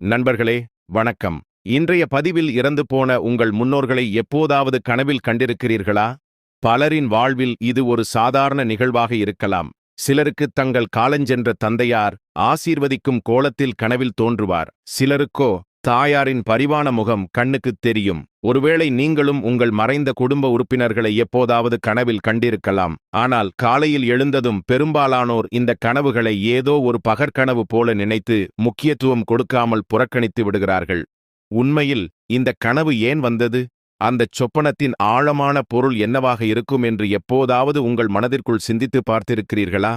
நண்பர்களே வணக்கம். இன்றைய பதிவில் இறந்து போன உங்கள் முன்னோர்களை எப்போதாவது கனவில் கண்டிருக்கிறீர்களா? பலரின் வாழ்வில் இது ஒரு சாதாரண நிகழ்வாக இருக்கலாம். சிலருக்கு தங்கள் காலஞ்சென்ற தந்தையார் ஆசீர்வதிக்கும் கோலத்தில் கனவில் தோன்றுவார். சிலருக்கோ தாயாரின் பரிவான முகம் கண்ணுக்குத் தெரியும். ஒருவேளை நீங்களும் உங்கள் மறைந்த குடும்ப உறுப்பினர்களை எப்போதாவது கனவில் கண்டிருக்கலாம். ஆனால் காலையில் எழுந்ததும் பெரும்பாலானோர் இந்த கனவுகளை ஏதோ ஒரு பகற்கனவு போல நினைத்து முக்கியத்துவம் கொடுக்காமல் புறக்கணித்து விடுகிறார்கள். உண்மையில் இந்த கனவு ஏன் வந்தது? அந்தச் சொப்பனத்தின் ஆழமான பொருள் என்னவாக இருக்கும் என்று எப்போதாவது உங்கள் மனதிற்குள் சிந்தித்து பார்த்திருக்கிறீர்களா?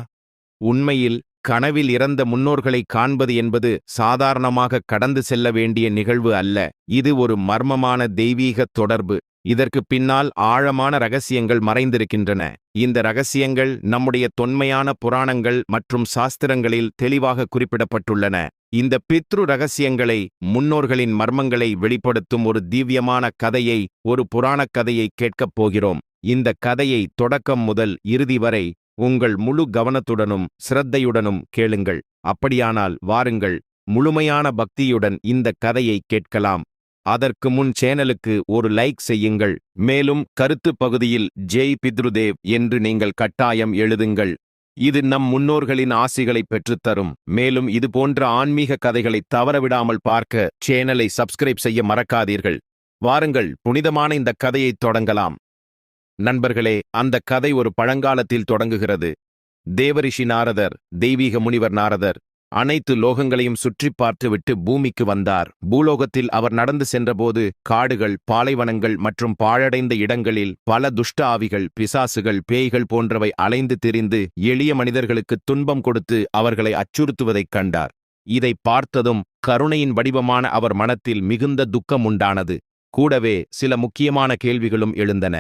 உண்மையில் கனவில் இறந்த முன்னோர்களை காண்பது என்பது சாதாரணமாக கடந்து செல்ல வேண்டிய நிகழ்வு அல்ல. இது ஒரு மர்மமான தெய்வீக தொடர்பு. இதற்கு பின்னால் ஆழமான ரகசியங்கள் மறைந்திருக்கின்றன. இந்த ரகசியங்கள் நம்முடைய தொன்மையான புராணங்கள் மற்றும் சாஸ்திரங்களில் தெளிவாக குறிப்பிடப்பட்டுள்ளன. இந்த பித்ரு ரகசியங்களை முன்னோர்களின் மர்மங்களை வெளிப்படுத்தும் ஒரு திவ்யமான கதையை ஒரு புராணக் கதையை கேட்கப் போகிறோம். இந்த கதையை தொடக்கம் முதல் இறுதி வரை உங்கள் முழு கவனத்துடனும் சிரத்தையுடனும் கேளுங்கள். அப்படியானால் வாருங்கள் முழுமையான பக்தியுடன் இந்த கதையை கேட்கலாம். அதற்கு முன் சேனலுக்கு ஒரு லைக் செய்யுங்கள். மேலும் கருத்து பகுதியில் ஜெய் பித்ருதேவ் என்று நீங்கள் கட்டாயம் எழுதுங்கள். இது நம் முன்னோர்களின் ஆசிகளை பெற்றுத்தரும். மேலும் இது போன்ற ஆன்மீக கதைகளை தவறவிடாமல் பார்க்க சேனலை சப்ஸ்கிரைப் செய்ய மறக்காதீர்கள். வாருங்கள் புனிதமான இந்த கதையை தொடங்கலாம். நண்பர்களே அந்த கதை ஒரு பழங்காலத்தில் தொடங்குகிறது. தேவரிஷி நாரதர் தெய்வீக முனிவர் நாரதர் அனைத்து லோகங்களையும் சுற்றிப் பார்த்துவிட்டு பூமிக்கு வந்தார். பூலோகத்தில் அவர் நடந்து சென்றபோது காடுகள் பாலைவனங்கள் மற்றும் பாழடைந்த இடங்களில் பல துஷ்ட ஆவிகள் பிசாசுகள் பேய்கள் போன்றவை அலைந்து திரிந்து எளிய மனிதர்களுக்கு துன்பம் கொடுத்து அவர்களை அச்சுறுத்துவதைக் கண்டார். இதை பார்த்ததும் கருணையின் வடிவமான அவர் மனத்தில் மிகுந்த துக்கம் உண்டானது கூடவே சில முக்கியமான கேள்விகளும் எழுந்தன.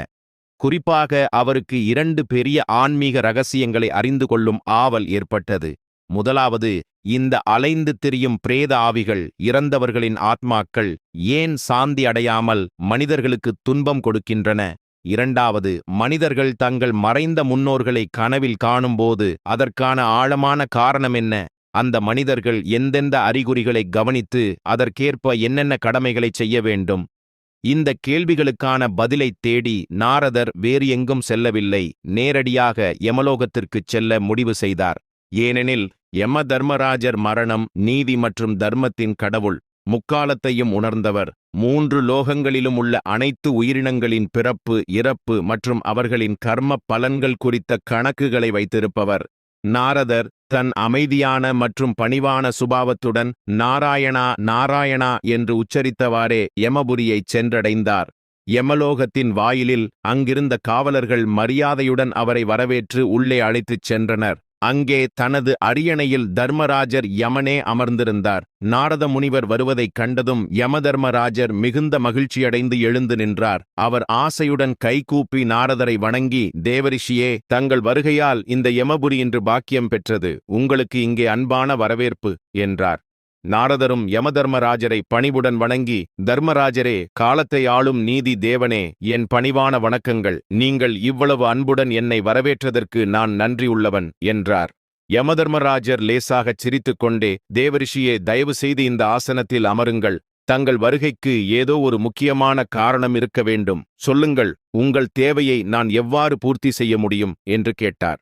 குறிப்பாக அவருக்கு இரண்டு பெரிய ஆன்மீக ரகசியங்களை அறிந்து கொள்ளும் ஆவல் ஏற்பட்டது. முதலாவது இந்த அலைந்து திரியும் பிரேத ஆவிகள் இறந்தவர்களின் ஆத்மாக்கள் ஏன் சாந்தி அடையாமல் மனிதர்களுக்கு துன்பம் கொடுக்கின்றன? இரண்டாவது மனிதர்கள் தங்கள் மறைந்த முன்னோர்களை கனவில் காணும்போது அதற்கான ஆழமான காரணம் என்ன? அந்த மனிதர்கள் எந்தெந்த அறிகுறிகளை கவனித்து அதற்கேற்ப என்னென்ன கடமைகளை செய்ய வேண்டும்? இந்த கேள்விகளுக்கான பதிலைத் தேடி நாரதர் வேறு எங்கும் செல்லவில்லை. நேரடியாக யமலோகத்திற்குச் செல்ல முடிவு செய்தார். ஏனெனில் யம தர்மராஜர் மரணம் நீதி மற்றும் தர்மத்தின் கடவுள் முக்காலத்தையும் உணர்ந்தவர். மூன்று லோகங்களிலும் உள்ள அனைத்து உயிரினங்களின் பிறப்பு இறப்பு மற்றும் அவர்களின் கர்ம பலன்கள் குறித்த கணக்குகளை வைத்திருப்பவர். நாரதர் தன் அமைதியான மற்றும் பணிவான சுபாவத்துடன் நாராயணா நாராயணா என்று உச்சரித்தவாறே யமபுரியைச் சென்றடைந்தார். யமலோகத்தின் வாயிலில் அங்கிருந்த காவலர்கள் மரியாதையுடன் அவரை வரவேற்று உள்ளே அழைத்துச் சென்றனர். அங்கே தனது அரியணையில் தர்மராஜர் யமனே அமர்ந்திருந்தார். நாரத முனிவர் வருவதைக் கண்டதும் யமதர்மராஜர் மிகுந்த மகிழ்ச்சியடைந்து எழுந்து நின்றார். அவர் ஆசையுடன் கைகூப்பி நாரதரை வணங்கி தேவரிஷியே தங்கள் வருகையால் இந்த யமபுரி இன்று பாக்கியம் பெற்றது. உங்களுக்கு இங்கே அன்பான வரவேற்பு என்றார். நாரதரும் யமதர்மராஜரை பணிவுடன் வணங்கி தர்மராஜரே காலத்தை ஆளும் நீதி தேவனே என் பணிவான வணக்கங்கள். நீங்கள் இவ்வளவு அன்புடன் என்னை வரவேற்றதற்கு நான் நன்றியுள்ளவன் என்றார். யமதர்மராஜர் லேசாகச் சிரித்துக் கொண்டே தேவரிஷியே தயவு செய்து இந்த ஆசனத்தில் அமருங்கள். தங்கள் வருகைக்கு ஏதோ ஒரு முக்கியமான காரணம் இருக்க வேண்டும். சொல்லுங்கள் உங்கள் தேவையை நான் எவ்வாறு பூர்த்தி செய்ய முடியும்? என்று கேட்டார்.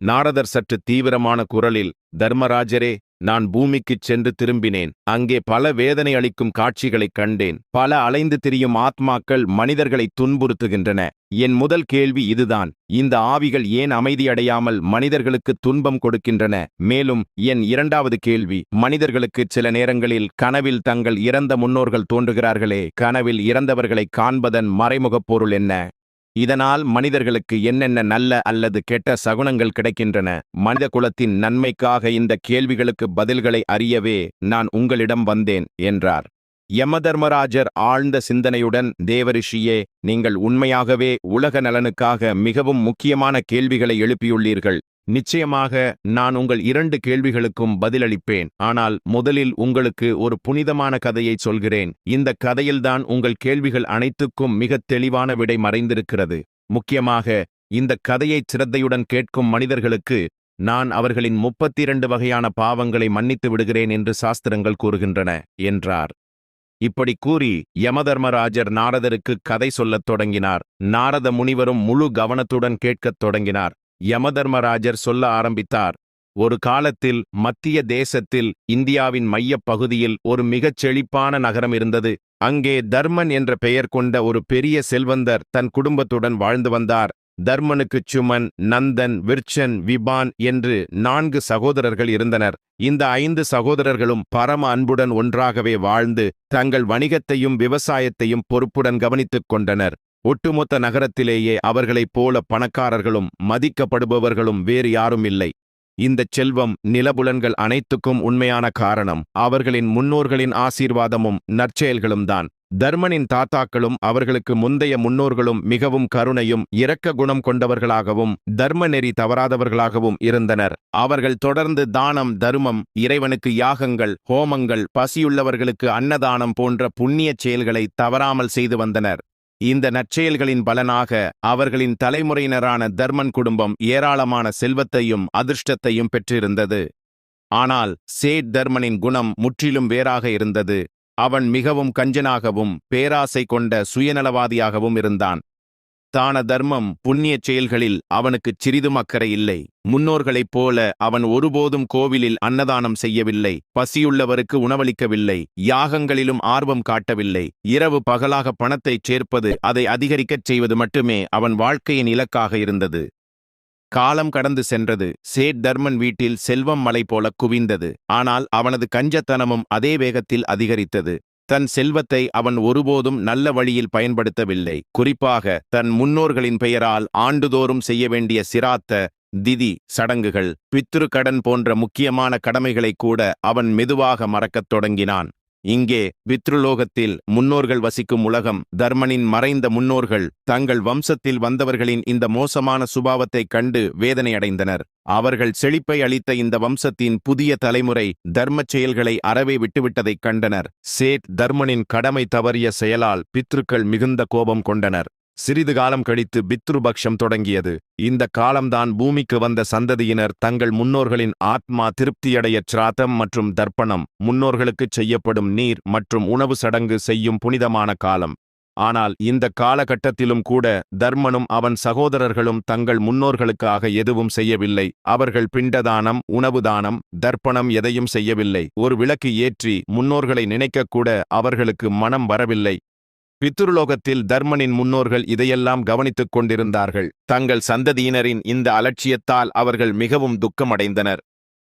நாரதர் சற்று தீவிரமான குரலில் தர்மராஜரே நான் பூமிக்குச் சென்று திரும்பினேன். அங்கே பல வேதனை அளிக்கும் காட்சிகளைக் கண்டேன். பல அலைந்து திரியும் ஆத்மாக்கள் மனிதர்களை துன்புறுத்துகின்றன. என் முதல் கேள்வி இதுதான். இந்த ஆவிகள் ஏன் அமைதியடையாமல் மனிதர்களுக்கு துன்பம் கொடுக்கின்றன? மேலும் என் இரண்டாவது கேள்வி மனிதர்களுக்கு சில நேரங்களில் கனவில் தங்கள் இறந்த முன்னோர்கள் தோன்றுகிறார்களே. கனவில் இறந்தவர்களை காண்பதன் மறைமுகப் பொருள் என்ன? இதனால் மனிதர்களுக்கு என்னென்ன நல்ல அல்லது கெட்ட சகுனங்கள் கிடைக்கின்றன? மனித குலத்தின் நன்மைக்காக இந்த கேள்விகளுக்கு பதில்களை அறியவே நான் உங்களிடம் வந்தேன் என்றார். யமதர்மராஜர் ஆழ்ந்த சிந்தனையுடன் தேவரிஷியே நீங்கள் உண்மையாகவே உலக நலனுக்காக மிகவும் முக்கியமான கேள்விகளை எழுப்பியுள்ளீர்கள். நிச்சயமாக நான் உங்கள் இரண்டு கேள்விகளுக்கும் பதிலளிப்பேன். ஆனால் முதலில் உங்களுக்கு ஒரு புனிதமான கதையை சொல்கிறேன். இந்த கதையில்தான் உங்கள் கேள்விகள் அனைத்துக்கும் மிகத் தெளிவான விடை மறைந்திருக்கிறது. முக்கியமாக இந்த கதையை சிரத்தையுடன் கேட்கும் மனிதர்களுக்கு நான் அவர்களின் முப்பத்திரண்டு வகையான பாவங்களை மன்னித்து விடுகிறேன் என்று சாஸ்திரங்கள் கூறுகின்றன என்றார். இப்படி கூறி யமதர்மராஜர் நாரதருக்கு கதை சொல்லத் தொடங்கினார். நாரத முனிவரும் முழு கவனத்துடன் கேட்கத் தொடங்கினார். யமதர்மராஜர் சொல்ல ஆரம்பித்தார். ஒரு காலத்தில் மத்திய தேசத்தில் இந்தியாவின் மையப் பகுதியில் ஒரு மிகச் செழிப்பான நகரம் இருந்தது. அங்கே தர்மன் என்ற பெயர் கொண்ட ஒரு பெரிய செல்வந்தர் தன் குடும்பத்துடன் வாழ்ந்து வந்தார். தர்மனுக்குச் சுமன் நந்தன் விர்ச்சன் விபான் என்று நான்கு சகோதரர்கள் இருந்தனர். இந்த ஐந்து சகோதரர்களும் பரம அன்புடன் ஒன்றாகவே வாழ்ந்து தங்கள் வணிகத்தையும் விவசாயத்தையும் பொறுப்புடன் கவனித்துக் கொண்டனர். ஒட்டுமொத்த நகரத்திலேயே அவர்களைப் போல பணக்காரர்களும் மதிக்கப்படுபவர்களும் வேறு யாரும் இல்லை. இந்தச் செல்வம் நிலபுலன்கள் அனைத்துக்கும் உண்மையான காரணம். அவர்களின் முன்னோர்களின் ஆசீர்வாதமும் நற்செயல்களும் தான். தர்மனின் தாத்தாக்களும் அவர்களுக்கு முந்தைய முன்னோர்களும் மிகவும் கருணையும் இரக்க குணம் கொண்டவர்களாகவும் தர்ம நெறி தவறாதவர்களாகவும் இருந்தனர். அவர்கள் தொடர்ந்து தானம் தர்மம் இறைவனுக்கு யாகங்கள் ஹோமங்கள் பசியுள்ளவர்களுக்கு அன்னதானம் போன்ற புண்ணியச் செயல்களை தவறாமல் செய்து வந்தனர். இந்த நற்செயல்களின் பலனாக அவர்களின் தலைமுறையினரான தர்மன் குடும்பம் ஏராளமான செல்வத்தையும் அதிர்ஷ்டத்தையும் பெற்றிருந்தது. ஆனால் சேட் தர்மனின் குணம் முற்றிலும் வேறாக இருந்தது. அவன் மிகவும் கஞ்சனாகவும் பேராசை கொண்ட சுயநலவாதியாகவும் இருந்தான். தான தர்மம் புண்ணியச் செயல்களில் அவனுக்குச் சிறிதும் அக்கறை இல்லை. முன்னோர்களைப் போல அவன் ஒருபோதும் கோவிலில் அன்னதானம் செய்யவில்லை பசியுள்ளவருக்கு உணவளிக்கவில்லை யாகங்களிலும் ஆர்வம் காட்டவில்லை. இரவு பகலாக பணத்தைச் சேர்ப்பது அதை அதிகரிக்கச் செய்வது மட்டுமே அவன் வாழ்க்கையின் இலக்காக இருந்தது. காலம் கடந்து சென்றது சேட் தர்மன் வீட்டில் செல்வம் மலை போல குவிந்தது ஆனால் அவனது கஞ்சத்தனமும் அதே வேகத்தில் அதிகரித்தது. தன் செல்வத்தை அவன் ஒருபோதும் நல்ல வழியில் பயன்படுத்தவில்லை. குறிப்பாக தன் முன்னோர்களின் பெயரால் ஆண்டுதோறும் செய்ய வேண்டிய சிராத்த திதி சடங்குகள் பித்ரு கடன் போன்ற முக்கியமான கடமைகளை கூட அவன் மெதுவாக மறக்கத் தொடங்கினான். இங்கே பித்ருலோகத்தில் முன்னோர்கள் வசிக்கும் உலகம் தர்மனின் மறைந்த முன்னோர்கள் தங்கள் வம்சத்தில் வந்தவர்களின் இந்த மோசமான சுபாவத்தைக் கண்டு வேதனையடைந்தனர். அவர்கள் செழிப்பை அளித்த இந்த வம்சத்தின் புதிய தலைமுறை தர்மச் செயல்களை அறவே விட்டுவிட்டதைக் கண்டனர். சேட் தர்மனின் கடமை தவறிய செயலால் பித்ருக்கள் மிகுந்த கோபம் கொண்டனர். சிறிது காலம் கழித்து பித்ருபக்ஷம் தொடங்கியது. இந்த காலம்தான் பூமிக்கு வந்த சந்ததியினர் தங்கள் முன்னோர்களின் ஆத்மா திருப்தியடைய சிராதம் மற்றும் தர்ப்பணம் முன்னோர்களுக்குச் செய்யப்படும் நீர் மற்றும் உணவு சடங்கு செய்யும் புனிதமான காலம். ஆனால் இந்த காலகட்டத்திலும் கூட தர்மனும் அவன் சகோதரர்களும் தங்கள் முன்னோர்களுக்காக எதுவும் செய்யவில்லை. அவர்கள் பிண்டதானம் உணவுதானம் தர்ப்பணம் எதையும் செய்யவில்லை. ஒரு விளக்கு ஏற்றி முன்னோர்களை நினைக்கக்கூட அவர்களுக்கு மனம் வரவில்லை. பித்ருலோகத்தில் தர்மனின் முன்னோர்கள் இதையெல்லாம் கவனித்துக் கொண்டிருந்தார்கள். தங்கள் சந்ததியினரின் இந்த அலட்சியத்தால் அவர்கள் மிகவும் துக்கமடைந்தனர்.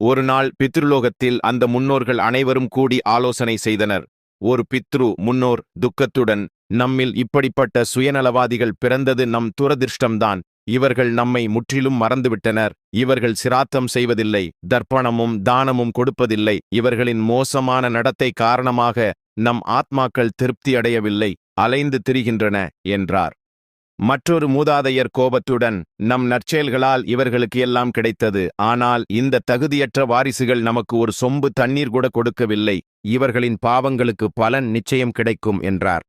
ஒரு நாள் பித்ருலோகத்தில் அந்த முன்னோர்கள் அனைவரும் கூடி ஆலோசனை செய்தனர். ஒரு பித்ரு முன்னோர் துக்கத்துடன் நம்மில் இப்படிப்பட்ட சுயநலவாதிகள் பிறந்தது நம் துரதிர்ஷ்டம்தான். இவர்கள் நம்மை முற்றிலும் மறந்துவிட்டனர். இவர்கள் சிராத்தம் செய்வதில்லை. தர்ப்பணமும் தானமும் கொடுப்பதில்லை. இவர்களின் மோசமான நடத்தை காரணமாக நம் ஆத்மாக்கள் திருப்தி அடையவில்லை அலைந்து திரிகின்றன என்றார். மற்றொரு மூதாதையர் கோபத்துடன் நம் நற்செயல்களால் இவர்களுக்கு எல்லாம் கிடைத்தது ஆனால் இந்த தகுதியற்ற வாரிசுகள் நமக்கு ஒரு சொம்பு தண்ணீர் கூட கொடுக்கவில்லை இவர்களின் பாவங்களுக்கு பலன் நிச்சயம் கிடைக்கும் என்றார்.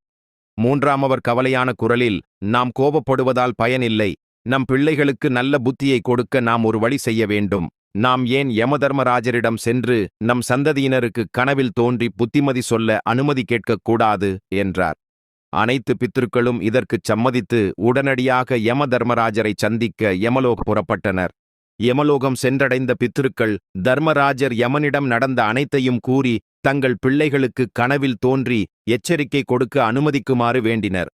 மூன்றாம் அவர் கவலையான குரலில் நாம் கோபப்படுவதால் பயனில்லை நம் பிள்ளைகளுக்கு நல்ல புத்தியை கொடுக்க நாம் ஒரு வழி செய்ய வேண்டும் நாம் ஏன் யமதர்மராஜரிடம் சென்று நம் சந்ததியினருக்கு கனவில் தோன்றி புத்திமதி சொல்ல அனுமதி கேட்கக் கூடாது என்றார். அனைத்து பித்திருக்களும் இதற்குச் சம்மதித்து உடனடியாக யம தர்மராஜரை சந்திக்க யமலோக் புறப்பட்டனர். யமலோகம் சென்றடைந்த பித்திருக்கள் தர்மராஜர் யமனிடம் நடந்த அனைத்தையும் கூறி தங்கள் பிள்ளைகளுக்கு கனவில் தோன்றி எச்சரிக்கை கொடுக்க அனுமதிக்குமாறு வேண்டினர்.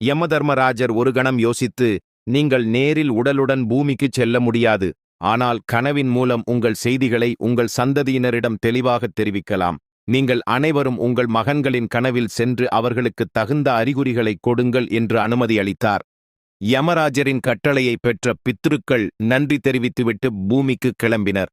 யமதர்மராஜர் ஒரு கணம் யோசித்து நீங்கள் நேரில் உடலுடன் பூமிக்குச் செல்ல முடியாது. ஆனால் கனவின் மூலம் உங்கள் செய்திகளை உங்கள் சந்ததியினரிடம் தெளிவாகத் தெரிவிக்கலாம். நீங்கள் அனைவரும் உங்கள் மகன்களின் கனவில் சென்று அவர்களுக்கு தகுந்த அறிகுறிகளை கொடுங்கள் என்று அனுமதி அளித்தார். யமராஜரின் கட்டளையை பெற்ற பித்ருக்கள் நன்றி தெரிவித்துவிட்டு பூமிக்கு கிளம்பினர்.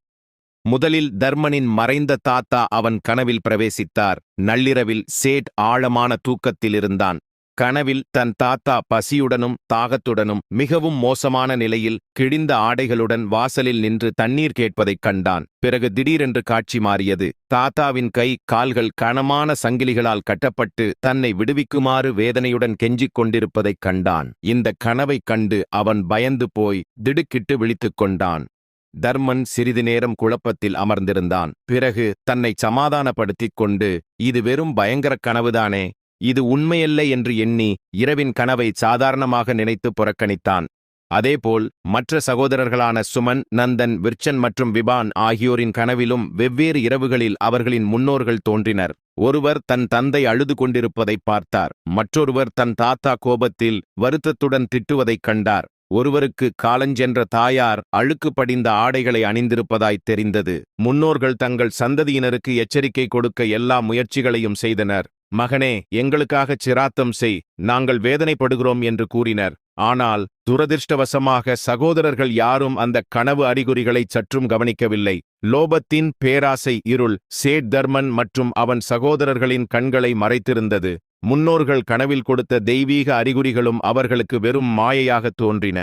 முதலில் தர்மனின் மறைந்த தாத்தா அவன் கனவில் பிரவேசித்தார். நள்ளிரவில் சேட் ஆழமான தூக்கத்தில் இருந்தான் கனவில் தன் தாத்தா பசியுடனும் தாகத்துடனும் மிகவும் மோசமான நிலையில் கிழிந்த ஆடைகளுடன் வாசலில் நின்று தண்ணீர் கேட்பதைக் கண்டான். பிறகு திடீரென்று காட்சி மாறியது. தாத்தாவின் கை கால்கள் கனமான சங்கிலிகளால் கட்டப்பட்டு தன்னை விடுவிக்குமாறு வேதனையுடன் கெஞ்சிக் கொண்டிருப்பதைக் கண்டான். இந்த கனவைக் கண்டு அவன் பயந்து போய் திடுக்கிட்டு விழித்துக் கொண்டான். தர்மன் சிறிது நேரம் குழப்பத்தில் அமர்ந்திருந்தான். பிறகு தன்னை சமாதானப்படுத்திக் கொண்டு இது வெறும் பயங்கரக் கனவுதானே? இது உண்மையல்ல என்று எண்ணி இரவின் கனவை சாதாரணமாக நினைத்து புறக்கணித்தான். அதேபோல் மற்ற சகோதரர்களான சுமன் நந்தன் விர்ச்சன் மற்றும் விபான் ஆகியோரின் கனவிலும் வெவ்வேறு இரவுகளில் அவர்களின் முன்னோர்கள் தோன்றினர். ஒருவர் தன் தந்தை அழுது கொண்டிருப்பதைப் பார்த்தார். மற்றொருவர் தன் தாத்தா கோபத்தில் வருத்தத்துடன் திட்டுவதைக் கண்டார். ஒருவருக்கு காலஞ்சென்ற தாயார் அழுக்கு படிந்த ஆடைகளை அணிந்திருப்பதாய் தெரிந்தது. முன்னோர்கள் தங்கள் சந்ததியினருக்கு எச்சரிக்கை கொடுக்க எல்லா முயற்சிகளையும் செய்தனர். மகனே எங்களுக்காகச் சிராத்தம் செய் நாங்கள் வேதனைப்படுகிறோம் என்று கூறினர். ஆனால் துரதிர்ஷ்டவசமாக சகோதரர்கள் யாரும் அந்த கனவு அறிகுறிகளை சற்றும் கவனிக்கவில்லை. லோபத்தின் பேராசை இருள் சேட் தர்மன் மற்றும் அவன் சகோதரர்களின் கண்களை மறைத்திருந்தது. முன்னோர்கள் கனவில் கொடுத்த தெய்வீக அறிகுறிகளும் அவர்களுக்கு வெறும் மாயையாகத் தோன்றின.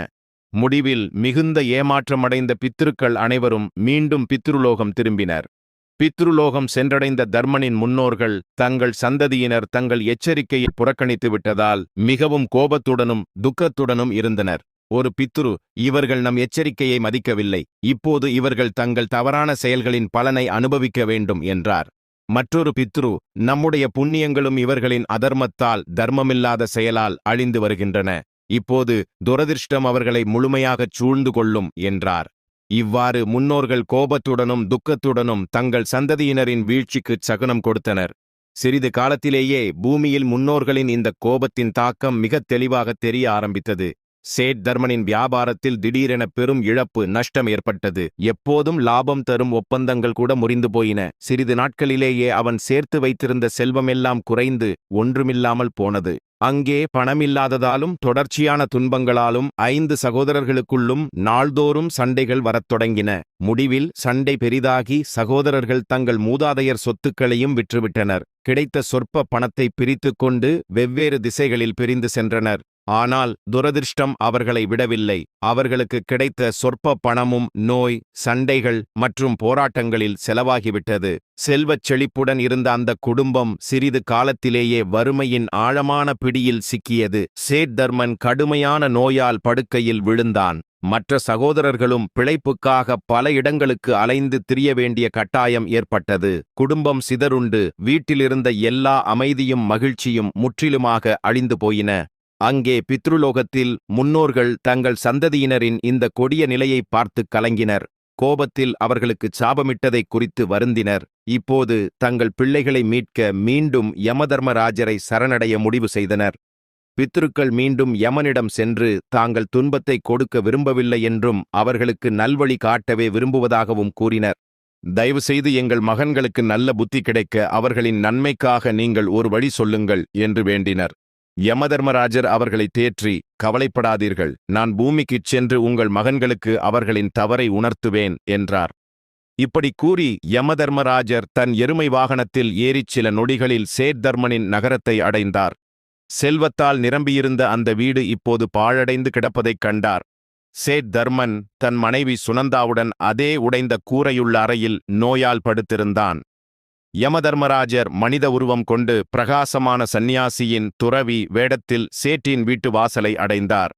முடிவில் மிகுந்த ஏமாற்றமடைந்த பித்திருக்கள் அனைவரும் மீண்டும் பித்ருலோகம் திரும்பினர். பித்ருலோகம் சென்றடைந்த தர்மனின் முன்னோர்கள் தங்கள் சந்ததியினர் தங்கள் எச்சரிக்கையை புறக்கணித்து விட்டதால் மிகவும் கோபத்துடனும் துக்கத்துடனும் இருந்தனர். ஒரு பித்ரு இவர்கள் நம் எச்சரிக்கையை மதிக்கவில்லை. இப்போது இவர்கள் தங்கள் தவறான செயல்களின் பலனை அனுபவிக்க வேண்டும் என்றார். மற்றொரு பித்ரு நம்முடைய புண்ணியங்களும் இவர்களின் அதர்மத்தால் தர்மமில்லாத செயலால் அழிந்து வருகின்றன. இப்போது துரதிர்ஷ்டம் அவர்களை முழுமையாகச் சூழ்ந்து கொள்ளும் என்றார். இவ்வாறு முன்னோர்கள் கோபத்துடனும் துக்கத்துடனும் தங்கள் சந்ததியினரின் வீழ்ச்சிக்குச் சகுனம் கொடுத்தனர். சிறிது காலத்திலேயே பூமியில் முன்னோர்களின் இந்த கோபத்தின் தாக்கம் மிகத் தெளிவாகத் தெரிய ஆரம்பித்தது. சேட் தர்மனின் வியாபாரத்தில் திடீரென பெரும் இழப்பு நஷ்டம் ஏற்பட்டது. எப்போதும் லாபம் தரும் ஒப்பந்தங்கள் கூட முறிந்து போயின. சிறிது நாட்களிலேயே அவன் சேர்த்து வைத்திருந்த செல்வமெல்லாம் குறைந்து ஒன்றுமில்லாமல் போனது. அங்கே பணமில்லாததாலும் தொடர்ச்சியான துன்பங்களாலும் ஐந்து சகோதரர்களுக்குள்ளும் நாள்தோறும் சண்டைகள் வரத் தொடங்கின. முடிவில் சண்டை பெரிதாகி சகோதரர்கள் தங்கள் மூதாதையர் சொத்துக்களையும் விற்றுவிட்டனர். கிடைத்த சொற்ப பணத்தை பிரித்துக் கொண்டு வெவ்வேறு திசைகளில் பிரிந்து சென்றனர். ஆனால் துரதிர்ஷ்டம் அவர்களை விடவில்லை. அவர்களுக்கு கிடைத்த சொற்ப பணமும் நோய் சண்டைகள் மற்றும் போராட்டங்களில் செலவாகிவிட்டது. செல்வச் செழிப்புடன் இருந்த அந்த குடும்பம் சிறிது காலத்திலேயே வறுமையின் ஆழமான பிடியில் சிக்கியது. சேட் தர்மன் கடுமையான நோயால் படுக்கையில் விழுந்தான். மற்ற சகோதரர்களும் பிழைப்புக்காக பல இடங்களுக்கு அலைந்து திரிய வேண்டிய கட்டாயம் ஏற்பட்டது. குடும்பம் சிதறுண்டு வீட்டிலிருந்த எல்லா அமைதியும் மகிழ்ச்சியும் முற்றிலுமாக அழிந்து போயின. அங்கே பித்ருலோகத்தில் முன்னோர்கள் தங்கள் சந்ததியினரின் இந்த கொடிய நிலையை பார்த்து கலங்கினர். கோபத்தில் அவர்களுக்கு சாபமிட்டதை குறித்து வருந்தினர். இப்போது தங்கள் பிள்ளைகளை மீட்க மீண்டும் யமதர்மராஜரை சரணடைய முடிவு செய்தனர். பித்ருக்கள் மீண்டும் யமனிடம் சென்று தாங்கள் துன்பத்தை கொடுக்க விரும்பவில்லை என்றும் அவர்களுக்கு நல்வழி காட்டவே விரும்புவதாகவும் கூறினர். தயவு செய்து எங்கள் மகன்களுக்கு நல்ல புத்தி கிடைக்க அவர்களின் நன்மைக்காக நீங்கள் ஒரு வழி சொல்லுங்கள் என்று வேண்டினர். யமதர்மராஜர் அவர்களை தேற்றி கவலைப்படாதீர்கள். நான் பூமிக்குச் சென்று உங்கள் மகன்களுக்கு அவர்களின் தவறை உணர்த்துவேன் என்றார். இப்படி கூறி யமதர்மராஜர் தன் எருமை வாகனத்தில் ஏறிச் சில நொடிகளில் சேத்தர்மனின் நகரத்தை அடைந்தார். செல்வத்தால் நிரம்பியிருந்த அந்த வீடு இப்போது பாழடைந்து கிடப்பதைக் கண்டார். சேத் தர்மன் தன் மனைவி சுனந்தாவுடன் அதே உடைந்த கூரையுள்ள அறையில் நோயால் படுத்திருந்தான். யமதர்மராஜர் மனித உருவம் கொண்டு பிரகாசமான சந்நியாசியின் துறவி வேடத்தில் சேற்றின் வீட்டு வாசலை அடைந்தார்.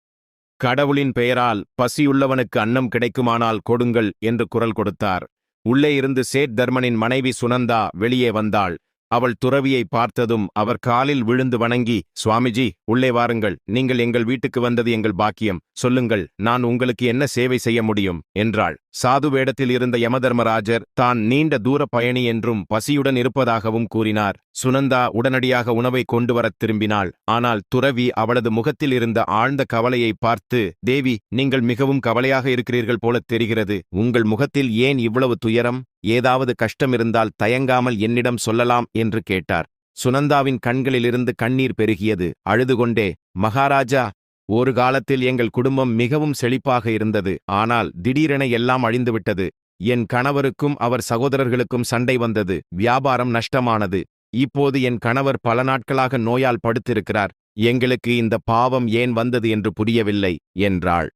கடவுளின் பெயரால் பசியுள்ளவனுக்கு அன்னம் கிடைக்குமானால் கொடுங்கள் என்று குரல் கொடுத்தார். உள்ளே இருந்து சேட் தர்மனின் மனைவி சுனந்தா வெளியே வந்தாள். அவள் துறவியை பார்த்ததும் அவர் காலில் விழுந்து வணங்கி சுவாமிஜி உள்ளே வாருங்கள். நீங்கள் எங்கள் வீட்டுக்கு வந்தது எங்கள் பாக்கியம். சொல்லுங்கள் நான் உங்களுக்கு என்ன சேவை செய்ய முடியும்? என்றாள். சாது வேடத்தில் இருந்த யமதர்மராஜர் தான் நீண்ட தூர பயணி என்றும் பசியுடன் இருப்பதாகவும் கூறினார். சுனந்தா உடனடியாக உணவை கொண்டு வரத் திரும்பினாள். ஆனால் துறவி அவளது முகத்தில் இருந்த ஆழ்ந்த கவலையை பார்த்து தேவி நீங்கள் மிகவும் கவலையாக இருக்கிறீர்கள் போலத் தெரிகிறது. உங்கள் முகத்தில் ஏன் இவ்வளவு துயரம்? ஏதாவது கஷ்டம் இருந்தால் தயங்காமல் என்னிடம் சொல்லலாம் என்று கேட்டார். சுனந்தாவின் கண்களிலிருந்து கண்ணீர் பெருகியது. அழுதுகொண்டே மகாராஜா ஒரு காலத்தில் எங்கள் குடும்பம் மிகவும் செழிப்பாக இருந்தது ஆனால் திடீரென எல்லாம் அழிந்துவிட்டது. என் கணவருக்கும் அவர் சகோதரர்களுக்கும் சண்டை வந்தது வியாபாரம் நஷ்டமானது. இப்போது என் கணவர் பல நாட்களாக நோயால் படுத்திருக்கிறார் எங்களுக்கு இந்த பாவம் ஏன் வந்தது என்று புரியவில்லை என்றாள்.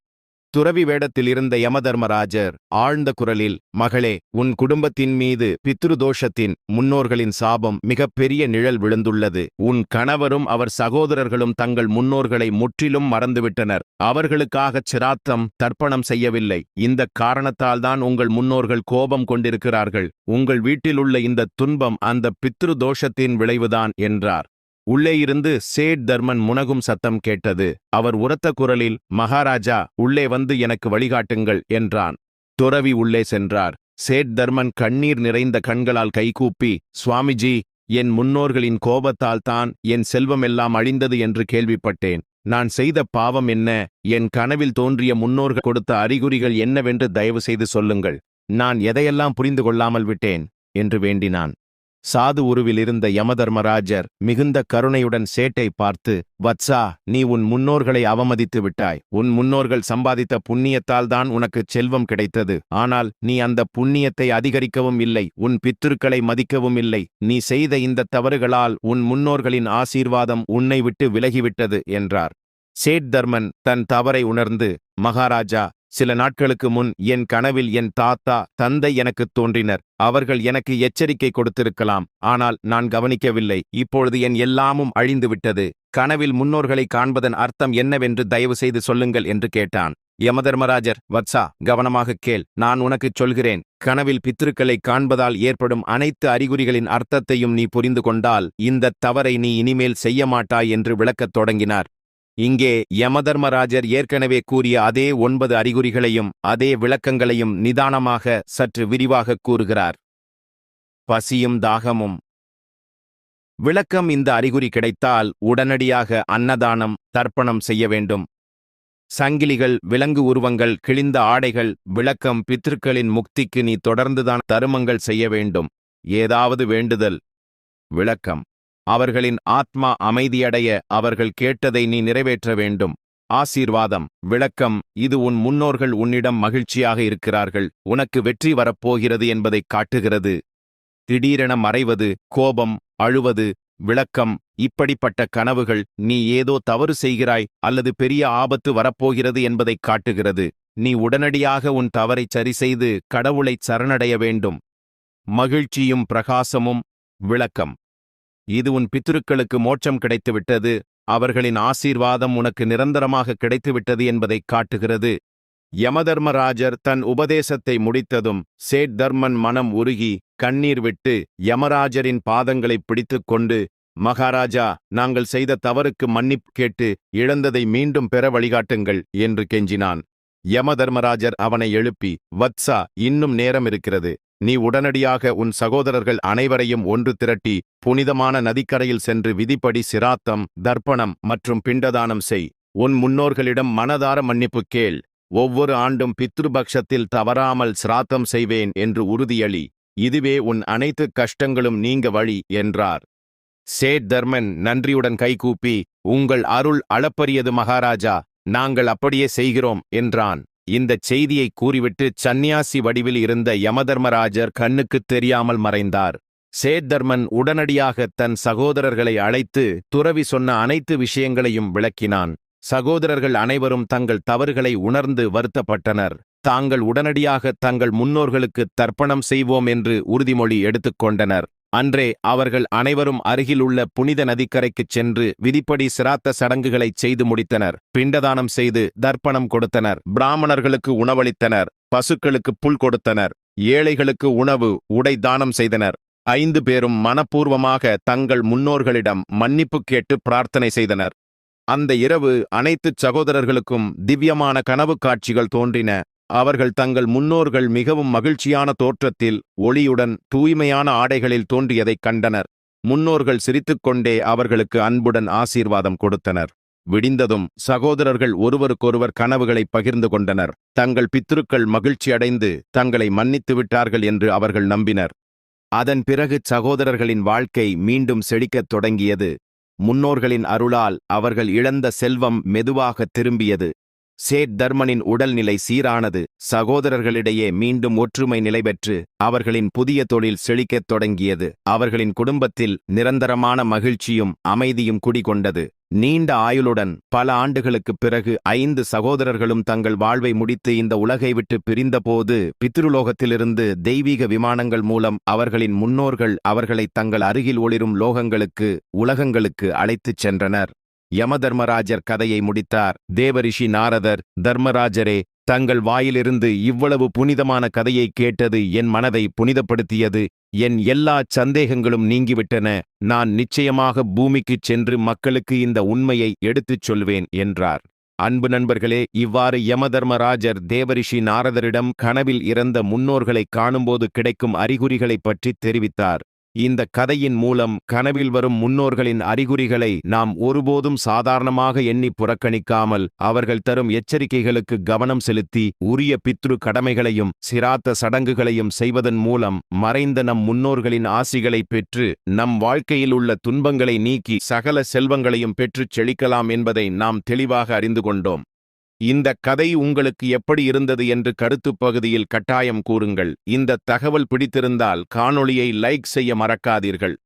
துறவி வேடத்தில் இருந்த யமதர்மராஜர் ஆழ்ந்த குரலில் மகளே உன் குடும்பத்தின் மீது பித்ருதோஷத்தின் முன்னோர்களின் சாபம் மிகப்பெரிய நிழல் விழுந்துள்ளது. உன் கணவரும் அவர் சகோதரர்களும் தங்கள் முன்னோர்களை முற்றிலும் மறந்துவிட்டனர். அவர்களுக்காகச் சிராத்தம் தர்ப்பணம் செய்யவில்லை. இந்த காரணத்தால்தான் உங்கள் முன்னோர்கள் கோபம் கொண்டிருக்கிறார்கள். உங்கள் வீட்டிலுள்ள இந்த துன்பம் அந்த பித்ருதோஷத்தின் விளைவுதான் என்றார். உள்ளே இருந்து சேட் தர்மன் முனகும் சத்தம் கேட்டது. அவர் உரத்த குரலில் மகாராஜா உள்ளே வந்து எனக்கு வழிகாட்டுங்கள் என்றான். துறவி உள்ளே சென்றார். சேட் தர்மன் கண்ணீர் நிறைந்த கண்களால் கைகூப்பி சுவாமிஜி என் முன்னோர்களின் கோபத்தால் தான் என் செல்வமெல்லாம் அழிந்தது என்று கேள்விப்பட்டேன். நான் செய்த பாவம் என்ன? என் கனவில் தோன்றிய முன்னோர்கள் கொடுத்த அறிகுறிகள் என்னவென்று தயவு செய்து சொல்லுங்கள். நான் எதையெல்லாம் புரிந்து கொள்ளாமல் விட்டேன்? என்று வேண்டினான். சாது உருவில் இருந்த யமதர்மராஜர் மிகுந்த கருணையுடன் சேட்டை பார்த்து வத்சா நீ உன் முன்னோர்களை அவமதித்து விட்டாய். உன் முன்னோர்கள் சம்பாதித்த புண்ணியத்தால் தான் உனக்கு செல்வம் கிடைத்தது. ஆனால் நீ அந்த புண்ணியத்தை அதிகரிக்கவும் இல்லை. உன் பித்திருக்களை மதிக்கவும் இல்லை. நீ செய்த இந்த தவறுகளால் உன் முன்னோர்களின் ஆசீர்வாதம் உன்னை விட்டு விலகிவிட்டது என்றார். சேட் தர்மன் தன் தவறை உணர்ந்து மகாராஜா சில நாட்களுக்கு முன் என் கனவில் என் தாத்தா தந்தை எனக்குத் தோன்றினர். அவர்கள் எனக்கு எச்சரிக்கை கொடுத்திருக்கலாம். ஆனால் நான் கவனிக்கவில்லை. இப்பொழுது என் எல்லாமும் அழிந்துவிட்டது. கனவில் முன்னோர்களை காண்பதன் அர்த்தம் என்னவென்று தயவு செய்து சொல்லுங்கள் என்று கேட்டான். யமதர்மராஜர் வத்சா கவனமாக கேள். நான் உனக்குச் சொல்கிறேன். கனவில் பித்திருக்களை காண்பதால் ஏற்படும் அனைத்து அறிகுறிகளின் அர்த்தத்தையும் நீ புரிந்து கொண்டால் இந்த தவறை நீ இனிமேல் செய்ய மாட்டாய் என்று விளக்கத் தொடங்கினார். இங்கே யமதர்மராஜர் ஏற்கனவே கூறிய அதே ஒன்பது அறிகுறிகளையும் அதே விளக்கங்களையும் நிதானமாக சற்று விரிவாகக் கூறுகிறார். பசியும் தாகமும். விளக்கம் இந்த அறிகுறி கிடைத்தால் உடனடியாக அன்னதானம் தர்ப்பணம் செய்ய வேண்டும். சங்கிலிகள் விலங்கு உருவங்கள் கிழிந்த ஆடைகள் விளக்கம் பித்ருக்களின் முக்திக்கு நீ தொடர்ந்துதான் தருமங்கள் செய்ய வேண்டும். ஏதாவது வேண்டுதல். விளக்கம். அவர்களின் ஆத்மா அமைதியடைய அவர்கள் கேட்டதை நீ நிறைவேற்ற வேண்டும். ஆசீர்வாதம் விளக்கம் இது உன் முன்னோர்கள் உன்னிடம் மகிழ்ச்சியாக இருக்கிறார்கள் உனக்கு வெற்றி வரப்போகிறது என்பதைக் காட்டுகிறது. திடீரென மறைவது கோபம் அழுவது விளக்கம் இப்படிப்பட்ட கனவுகள் நீ ஏதோ தவறு செய்கிறாய் அல்லது பெரிய ஆபத்து வரப்போகிறது என்பதைக் காட்டுகிறது. நீ உடனடியாக உன் தவறைச் சரிசெய்து கடவுளைச் சரணடைய வேண்டும். மகிழ்ச்சியும் பிரகாசமும் விளக்கம். இது உன் பித்ருக்களுக்கு மோட்சம் கிடைத்துவிட்டது. அவர்களின் ஆசீர்வாதம் உனக்கு நிரந்தரமாக கிடைத்துவிட்டது என்பதைக் காட்டுகிறது. யமதர்மராஜர் தன் உபதேசத்தை முடித்ததும் சேட் தர்மன் மனம் உருகி கண்ணீர் விட்டு யமராஜரின் பாதங்களை பிடித்துக் கொண்டு மகாராஜா நாங்கள் செய்த தவறுக்கு மன்னிப்பு கேட்டு இழந்ததை மீண்டும் பெற வழிகாட்டுங்கள் என்று கெஞ்சினான். யமதர்மராஜர் அவனை எழுப்பி வத்சா இன்னும் நேரம் இருக்கிறது நீ உடனடியாக உன் சகோதரர்கள் அனைவரையும் ஒன்று திரட்டி புனிதமான நதிக்கரையில் சென்று விதிப்படி சிராத்தம் தர்ப்பணம் மற்றும் பிண்டதானம் செய். உன் முன்னோர்களிடம் மனதார மன்னிப்பு கேள். ஒவ்வொரு ஆண்டும் பித்ருபக்ஷத்தில் தவறாமல் சிராத்தம் செய்வேன் என்று உறுதியளி. இதுவே உன் அனைத்து கஷ்டங்களும் நீங்க வழி என்றார். சேட் தர்மன் நன்றியுடன் கைகூப்பி உங்கள் அருள் அளப்பரியது மகாராஜா நாங்கள் அப்படியே செய்கிறோம் என்றான். இந்தச் செய்தியை கூறிவிட்டு சந்நியாசி வடிவில் இருந்த யமதர்மராஜர் கண்ணுக்குத் தெரியாமல் மறைந்தார். சேத்தர்மன் உடனடியாக தன் சகோதரர்களை அழைத்து துறவி சொன்ன அனைத்து விஷயங்களையும் விளக்கினான். சகோதரர்கள் அனைவரும் தங்கள் தவறுகளை உணர்ந்து வருத்தப்பட்டனர். தாங்கள் உடனடியாக தங்கள் முன்னோர்களுக்கு தர்ப்பணம் செய்வோம் என்று உறுதிமொழி எடுத்துக்கொண்டனர் அன்றே அவர்கள் அனைவரும் அருகிலுள்ள புனித நதிக்கரைக்குச் சென்று விதிப்படி சிராத்த சடங்குகளைச் செய்து முடித்தனர். பிண்டதானம் செய்து தர்ப்பணம் கொடுத்தனர். பிராமணர்களுக்கு உணவளித்தனர். பசுக்களுக்கு புல் கொடுத்தனர். ஏழைகளுக்கு உணவு உடை தானம் செய்தனர். ஐந்து பேரும் மனப்பூர்வமாக தங்கள் முன்னோர்களிடம் மன்னிப்பு கேட்டு பிரார்த்தனை செய்தனர். அந்த இரவு அனைத்துச் சகோதரர்களுக்கும் திவ்யமான கனவு காட்சிகள் தோன்றின. அவர்கள் தங்கள் முன்னோர்கள் மிகவும் மகிழ்ச்சியான தோற்றத்தில் ஒளியுடன் தூய்மையான ஆடைகளில் தோன்றியதைக் கண்டனர். முன்னோர்கள் சிரித்துக்கொண்டே அவர்களுக்கு அன்புடன் ஆசீர்வாதம் கொடுத்தனர். விடிந்ததும் சகோதரர்கள் ஒருவருக்கொருவர் கனவுகளை பகிர்ந்து கொண்டனர். தங்கள் பித்ருக்கள் மகிழ்ச்சியடைந்து தங்களை மன்னித்து விட்டார்கள் என்று அவர்கள் நம்பினர். அதன் பிறகு சகோதரர்களின் வாழ்க்கை மீண்டும் செழிக்கத் தொடங்கியது. முன்னோர்களின் அருளால் அவர்கள் இழந்த செல்வம் மெதுவாக திரும்பியது. சேட் தர்மனின் உடல்நிலை சீரானது சகோதரர்களிடையே மீண்டும் ஒற்றுமை நிலைபெற்று அவர்களின் புதிய தொழில் செழிக்கத் தொடங்கியது. அவர்களின் குடும்பத்தில் நிரந்தரமான மகிழ்ச்சியும் அமைதியும் குடிகொண்டது. நீண்ட ஆயுளுடன் பல ஆண்டுகளுக்குப் பிறகு ஐந்து சகோதரர்களும் தங்கள் வாழ்வை முடித்து இந்த உலகை விட்டு பிரிந்தபோது பித்ருலோகத்திலிருந்து தெய்வீக விமானங்கள் மூலம் அவர்களின் முன்னோர்கள் அவர்களை தங்கள் அருகில் ஒளிரும் லோகங்களுக்கு உலகங்களுக்கு அழைத்துச் சென்றனர். யமதர்மராஜர் கதையை முடித்தார். தேவரிஷி நாரதர் தர்மராஜரே தங்கள் வாயிலிருந்து இவ்வளவு புனிதமான கதையை கேட்டது என் மனதை புனிதப்படுத்தியது. என் எல்லா சந்தேகங்களும் நீங்கிவிட்டன. நான் நிச்சயமாக பூமிக்குச் சென்று மக்களுக்கு இந்த உண்மையை எடுத்துச் சொல்வேன் என்றார். அன்பு நண்பர்களே இவ்வாறு யமதர்மராஜர் தேவரிஷி நாரதரிடம் கனவில் இறந்த முன்னோர்களைக் காணும்போது கிடைக்கும் அறிகுறிகளைப் பற்றித் தெரிவித்தார். இந்த கதையின் மூலம் கனவில் வரும் முன்னோர்களின் அறிகுறிகளை நாம் ஒருபோதும் சாதாரணமாக எண்ணி புறக்கணிக்காமல் அவர்கள் தரும் எச்சரிக்கைகளுக்கு கவனம் செலுத்தி உரிய பித்ரு கடமைகளையும் சிராத்த சடங்குகளையும் செய்வதன் மூலம் மறைந்த நம் முன்னோர்களின் ஆசிகளைப் பெற்று நம் வாழ்க்கையில் உள்ள துன்பங்களை நீக்கி சகல செல்வங்களையும் பெற்றுச் செழிக்கலாம் என்பதை நாம் தெளிவாக அறிந்து கொண்டோம். இந்த கதை உங்களுக்கு எப்படி இருந்தது என்று கருத்துப் பகுதியில் கட்டாயம் கூறுங்கள். இந்த தகவல் பிடித்திருந்தால் காணொளியை லைக் செய்ய மறக்காதீர்கள்.